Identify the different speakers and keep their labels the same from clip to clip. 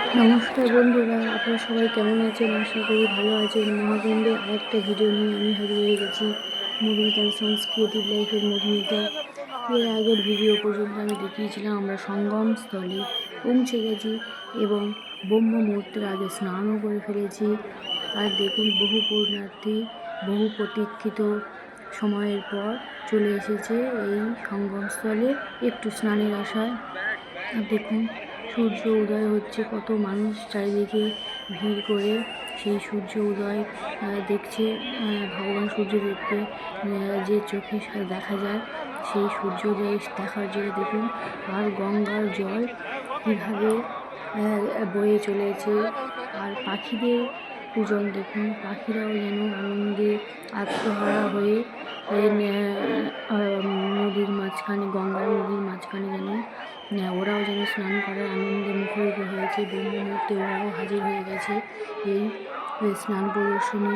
Speaker 1: নমস্কার বন্ধুরা, আপনারা সবাই কেমন আছেন? আশা করি ভালো আছেন। মহাকুণ্ডে আরেকটা ভিডিও নিয়ে আমি হাজির হয়ে গেছি মধুমিতার সাংস্কৃতিক লাইফের মধুমিতা এর আগের ভিডিও পর্যন্ত আমি দেখিয়েছিলাম, আমরা সঙ্গম স্থলে পৌঁছে গেছি এবং ব্রহ্ম মুহূর্তের আগে স্নানও করে ফেলেছি। আর দেখুন, বহু পূর্ণার্থী বহু প্রতীক্ষিত সময়ের পর চলে এসেছে এই সঙ্গমস্থলে একটু স্নানের আশায়। দেখুন সূর্য উদয় হচ্ছে কত মানুষ চারিদিকে ভিড় করে সেই সূর্য উদয় দেখছে ভগবান সূর্যদেবকে আহ, যে চোখে দেখা যায় সেই সূর্যোদয় দেখার জন্য দেখুন আর গঙ্গার জল কীভাবে বয়ে চলেছে আর পাখিদের পূজন দেখুন পাখিরাও যেন আনন্দে আত্মহারা হয়ে নদীর মাঝখানে গঙ্গার নদীর মাঝখানে যেন ওরাও যেন স্নান করার আনন্দে মুখরিত হয়েছে ব্রহ্ম মুহূর্তে ওরাও হাজির হয়ে গেছে এই এই স্নান প্রদর্শনী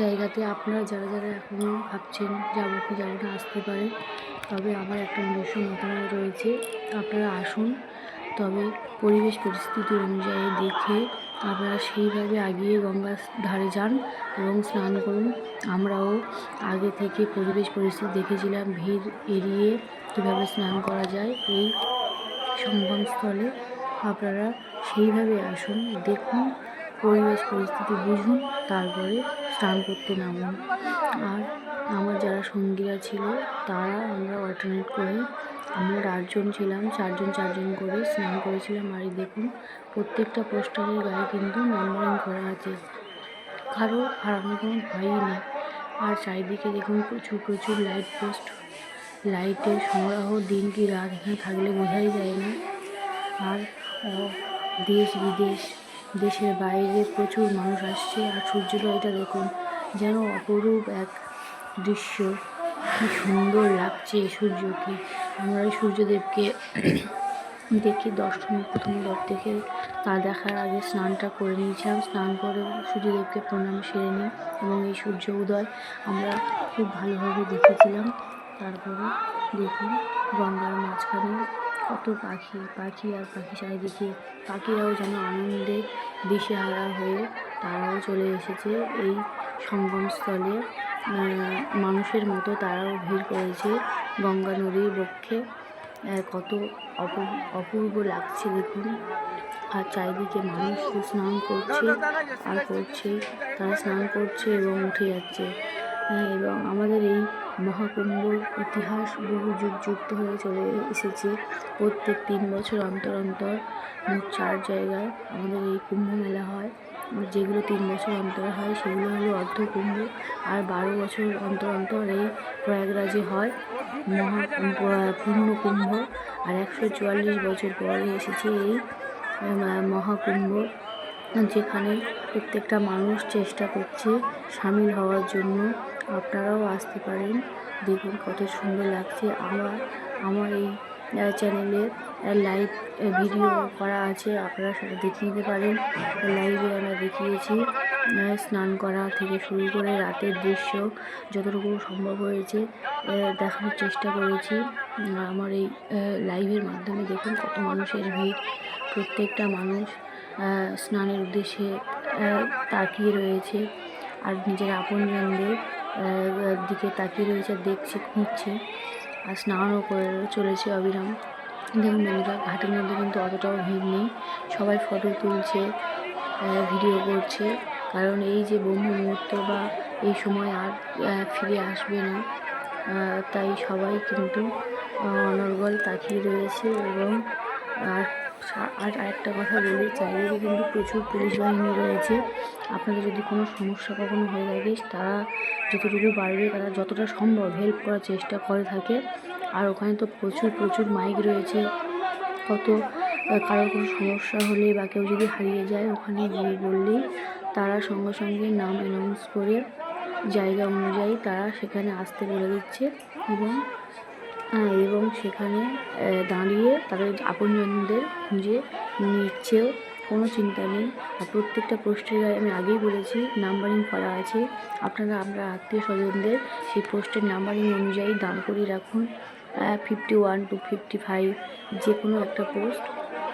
Speaker 1: জায়গাতে। আপনারা যারা যারা এখনও ভাবছেন যাব কি যাব না, আসতে পারে। তবে আমার একটা নিজস্ব মতামত রয়েছে, আপনারা আসুন। তবে পরিবেশ পরিস্থিতি অনুযায়ী দেখে আপনারা সেইভাবে আগিয়ে গঙ্গার ধারে যান এবং স্নান করুন। আমরাও আগে থেকে পরিবেশ পরিস্থিতি দেখেছিলাম, ভিড় এড়িয়ে কীভাবে স্নান করা যায় এই সঙ্গমস্থলে আপনারা সেইভাবে আসুন, দেখুন, পরিবেশ পরিস্থিতি বুঝুন, তারপরে স্নান করতে নামুন। আর আমার যারা সঙ্গীরা ছিল, তারা আমরা অল্টারনেট করে আমরা আটজন ছিলাম, চারজন চারজন করে স্নান করেছিলাম। আর দেখুন, প্রত্যেকটা পোস্টারের গায়ে কিন্তু নাম্বারিং করা আছে। কারও হারানোর কোনো ভয়ই নেই। আর চারিদিকে দেখুন, প্রচুর প্রচুর লাইট পোস্ট লাইটের সংগ্রহ দিন কি রাত এখানে থাকলে বোঝাই যায় না। আর দেশ বিদেশ, দেশের বাইরে প্রচুর মানুষ আসছে। আর সূর্যোদয়টা দেখুন, যেন অপরূপ এক দৃশ্য। কি সুন্দর লাগছে সূর্যকে। আমরা সূর্যদেবকে দেখি দর্শন, প্রথম দর থেকে। তা দেখার আগে স্নানটা করে নিয়েছিলাম। স্নান করে সূর্যদেবকে প্রণাম সেরে নিই। এবং এই সূর্য উদয় আমরা খুব ভালোভাবে দেখেছিলাম। তারপরে দেখুন গঙ্গার মাঝখানে কত পাখি পাখি আর পাখি চারিদিকে। পাখিরাও যেন আনন্দে দিশেহারা হয়ে তারাও চলে এসেছে এই সঙ্গমস্থলে মানুষের মতো তারাও ভিড় করেছে গঙ্গা নদীর বক্ষে। কত অপূর্ব অপূর্ব লাগছে দেখুন। আর চারিদিকে মানুষ স্নান করছে, আর করছে, তারা স্নান করছে এবং উঠে যাচ্ছে। হ্যাঁ, এবং আমাদের এই মহাকুম্ভর ইতিহাস বহু যুগ যুক্ত হয়ে চলে এসেছে। প্রত্যেক তিন বছর অন্তর অন্তর মোট চার জায়গায় আমাদের এই কুম্ভ মেলা হয়। যেগুলো তিন বছর অন্তর হয় সেগুলো হলো অর্ধ কুম্ভ আর বারো বছর অন্তর অন্তর এই প্রয়াগরাজে হয়। মহা পূর্ণ কুম্ভ আর একশো চুয়াল্লিশ বছর পরে এসেছে এই মহাকুম্ভ। যেখানে প্রত্যেকটা মানুষ চেষ্টা করছে সামিল হওয়ার জন্য। আপনারাও আসতে পারেন। দেখুন কত সুন্দর লাগছে। আমার আমার এই চ্যানেলে লাইভ ভিডিও করা আছে। আপনারা সেটা দেখে নিতে পারেন। লাইভে আমরা দেখিয়েছি স্নান করা থেকে শুরু করে রাতের দৃশ্য যতটুকু সম্ভব হয়েছে দেখানোর চেষ্টা করেছি। আমার এই লাইভের মাধ্যমে দেখুন কত মানুষের ভিড়। প্রত্যেকটা মানুষ স্নানের উদ্দেশ্যে তাকিয়ে রয়েছে আর নিজের আপনজনদের দিকে তাকিয়ে রয়েছে, দেখছে, খুঁজছে আর স্নানও করে চলেছে অবিরাম। দেখুন বন্ধুরা, ঘাটের মধ্যে কিন্তু অতটাও ভিড় নেই। সবাই ফটো তুলছে ভিডিও করছে। কারণ এই যে ব্রহ্ম মুহূর্ত বা এই সময় আর ফিরে আসবে না তাই সবাই কিন্তু অনর্গল তাকিয়ে রয়েছে এবং আর আর আরেকটা কথা বলি, চারিদিকে কিন্তু প্রচুর পুলিশ বাহিনী রয়েছে। আপনাদের যদি কোনো সমস্যা কখনো হয়ে থাকে, তারা যতটুকু পারবে, তারা যতটা সম্ভব হেল্প করার চেষ্টা করে থাকে। আর ওখানে তো প্রচুর প্রচুর মাইক রয়েছে। কত কারোর কোনো সমস্যা হলে বা কেউ যদি হারিয়ে যায়, ওখানে গিয়ে বললেই তারা সঙ্গে সঙ্গে নাম অ্যানাউন্স করে জায়গা অনুযায়ী তারা সেখানে আসতে বলে দিচ্ছে এবং এবং সেখানে দাঁড়িয়ে তাদের আপনজনদের খুঁজে নিচ্ছেও কোনো চিন্তা নেই। আর প্রত্যেকটা পোস্টের গায়ে আমি আগেই বলেছি নাম্বারিং করা আছে। আপনারা, আমরা আত্মীয় স্বজনদের সেই পোস্টের নাম্বারিং অনুযায়ী দান করিয়ে রাখুন। Fifty one to fifty five যে কোনো একটা পোস্ট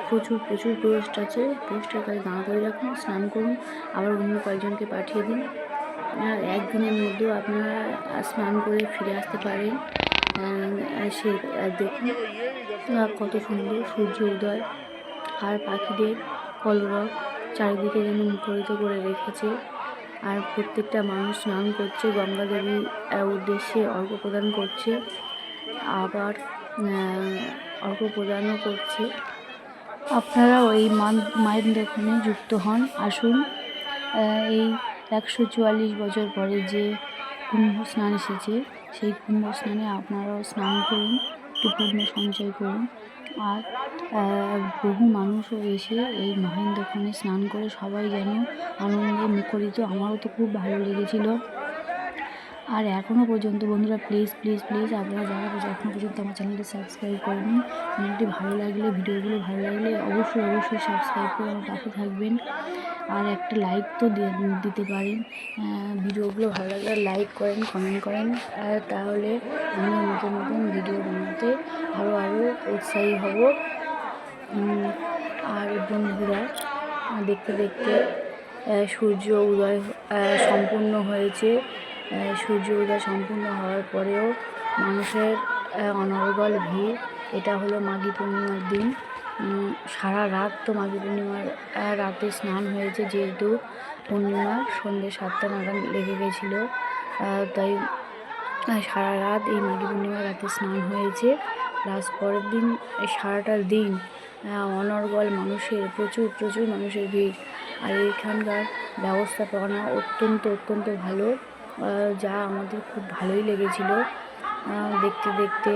Speaker 1: প্রচুর প্রচুর পোস্ট আছে। পোস্টের কাছে দাঁড় করে রাখুন, স্নান করুন, আবার অন্য কয়েকজনকে পাঠিয়ে দিন। একদিনের মধ্যেও আপনারা স্নান করে ফিরে আসতে পারেন। আর দেখুন কত সুন্দর সূর্য উদয়। আর পাখিদের কলরব চারিদিকে যেন মুখরিত করে রেখেছে। আর প্রত্যেকটা মানুষ স্নান করছে গঙ্গা আহ, উদ্দেশ্যে অর্ঘ প্রদান করছে। আবার অর্ঘ প্রদানও করছে। আপনারাও এই মায়ের দোকানে যুক্ত হন। আসুন এই একশো চুয়াল্লিশ বছর পরে যে কুম্ভ স্নান এসেছে সেই কুম্ভ স্নানে আপনারাও স্নান করুন একটু পুণ্য সঞ্চয় করুন। আর বহু মানুষও এসে এই মহেন্দ্রক্ষণে স্নান করে সবাই যেন আনন্দে মুখরিত। আমারও তো খুব ভালো লেগেছিল। আর এখনও পর্যন্ত বন্ধুরা প্লিজ প্লিজ প্লিজ আপনারা যারা এখনও পর্যন্ত আমার চ্যানেলটা সাবস্ক্রাইব করেনি চ্যানেলটি ভালো লাগলে, ভিডিওগুলো ভালো লাগলে অবশ্যই অবশ্যই সাবস্ক্রাইব করে আমার পাশে থাকবেন। আর একটা লাইক তো দিতে পারেন। ভিডিওগুলো ভালো লাগলে লাইক করেন কমেন্ট করেন। আর তাহলে আমি নতুন নতুন ভিডিও বানাতে আরও আরও উৎসাহী হব। আর বন্ধুরা, দেখতে দেখতে সূর্য উদয় সম্পূর্ণ হয়েছে। সূর্য উদয় সম্পূর্ণ হওয়ার পরেও মানুষের অনর্গল ভিড়। এটা হলো মাঘী পূর্ণিমার দিন। সারা রাত তো মাঘী পূর্ণিমার রাতে স্নান হয়েছে যেহেতু পূর্ণিমা সন্ধ্যে সাতটা নাগাদ লেগে গেছিল। তাই সারা রাত এই মাঘী পূর্ণিমার রাতে স্নান হয়েছে। প্লাস পরের দিন সারাটা দিন অনর্গল মানুষের প্রচুর প্রচুর মানুষের ভিড়। আর এইখানকার ব্যবস্থাপনা অত্যন্ত অত্যন্ত ভালো। যা আমাদের খুব ভালোই লেগেছিল। দেখতে দেখতে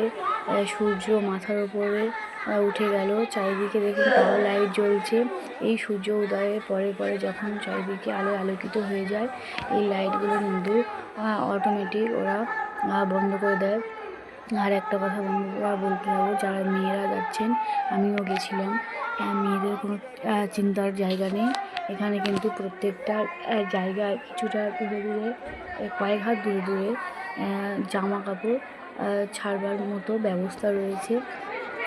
Speaker 1: সূর্য মাথার আহ, উঠে গেল। চারিদিকে দেখুন তাও লাইট জ্বলছে। এই সূর্য উদয়ের পরে পরে যখন চারিদিকে আলো আলোকিত হয়ে যায়, এই লাইটগুলো কিন্তু অটোমেটিক ওরা বন্ধ করে দেয়। আর একটা কথা বন্ধুরা বলতে হবে, যারা মেয়েরা যাচ্ছেন, আমিও গেছিলাম। মেয়েদের কোনো চিন্তার জায়গা নেই। এখানে কিন্তু প্রত্যেকটা জায়গায় কিছুটা দূরে দূরে কয়েক হাত দূরে দূরে জামা কাপড় ছাড়বার মতো ব্যবস্থা রয়েছে।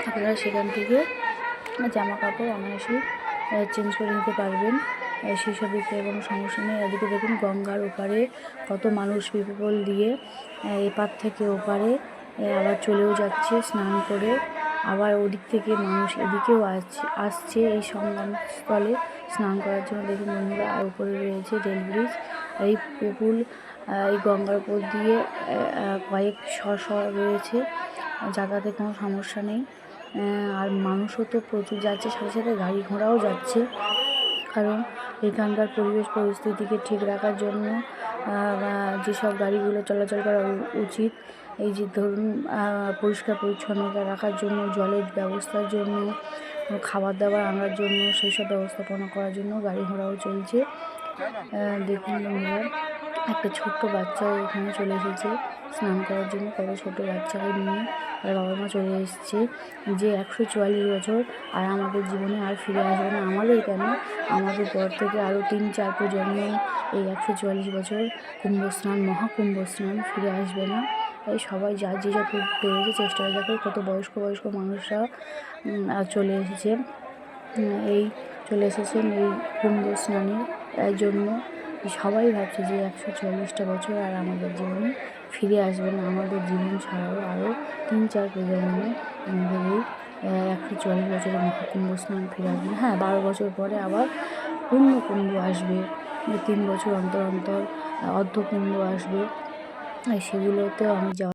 Speaker 1: আপনারা সেখান থেকে জামা কাপড় অনায়াসেই চেঞ্জ করে নিতে পারবেন। আহ, সেসব দিকে কোনো সমস্যা নেই। এদিকে দেখুন গঙ্গার ওপারে কত মানুষ পিপল দিয়ে এপার থেকে ওপারে আবার চলেও যাচ্ছে স্নান করে। আবার ওদিক থেকে মানুষ এদিকেও আসছে আসছে এই সঙ্গমস্থলে স্নান করার জন্য। দেখুন বন্ধুরা আর উপরে রয়েছে রেল ব্রিজ এই পুকুল এই গঙ্গার উপর দিয়ে কয়েক শ রয়েছে। যাতায়াতের কোনো সমস্যা নেই। আর মানুষও তো প্রচুর যাচ্ছে, সাথে সাথে গাড়ি ঘোড়াও যাচ্ছে। কারণ এখানকার পরিবেশ পরিস্থিতিকে ঠিক রাখার জন্য যেসব গাড়িগুলো চলাচল করা উচিত, এই যে ধরুন পরিষ্কার পরিচ্ছন্নতা রাখার জন্য, জলের ব্যবস্থার জন্য খাবার দাবার আনার জন্য সেই সব ব্যবস্থাপনা করার জন্য গাড়ি ঘোড়াও চলছে। দেখুন বন্ধুরা, একটা ছোট্ট বাচ্চাও এখানে চলে এসেছে স্নান করার জন্য, কত ছোট বাচ্চাকে নিয়ে। আর বাবা মা চলে এসেছে যে একশো চুয়াল্লিশ বছর আর আমাদের জীবনে আর ফিরে আসবে না। আমাদের কেন? আমাদের পর থেকে আরও তিন, চার প্রজন্ম এই একশো চুয়াল্লিশ বছর কুম্ভ স্নান, মহাকুম্ভ স্নান ফিরে আসবে না। তাই সবাই যা, যে যত পেরেছে চেষ্টা করে দেখো কত বয়স্ক বয়স্ক মানুষরা চলে এসেছে। এই চলে এসেছেন এই কুম্ভ স্নানের জন্য সবাই ভাবছে যে একশো চল্লিশটা বছর আর আমাদের জীবনে ফিরে আসবে না। আমাদের জীবন ছাড়াও আরও তিন চার প্রজন্মে আমাদের এই একশো চল্লিশ বছরের মহাকুম্ভ স্নান ফিরে আসবে। হ্যাঁ বারো বছর পরে আবার পূর্ণ কুম্ভ আসবে, তিন বছর অন্তর অন্তর অর্ধকুম্ভ আসবে। সেগুলোতেও আমি যাওয়া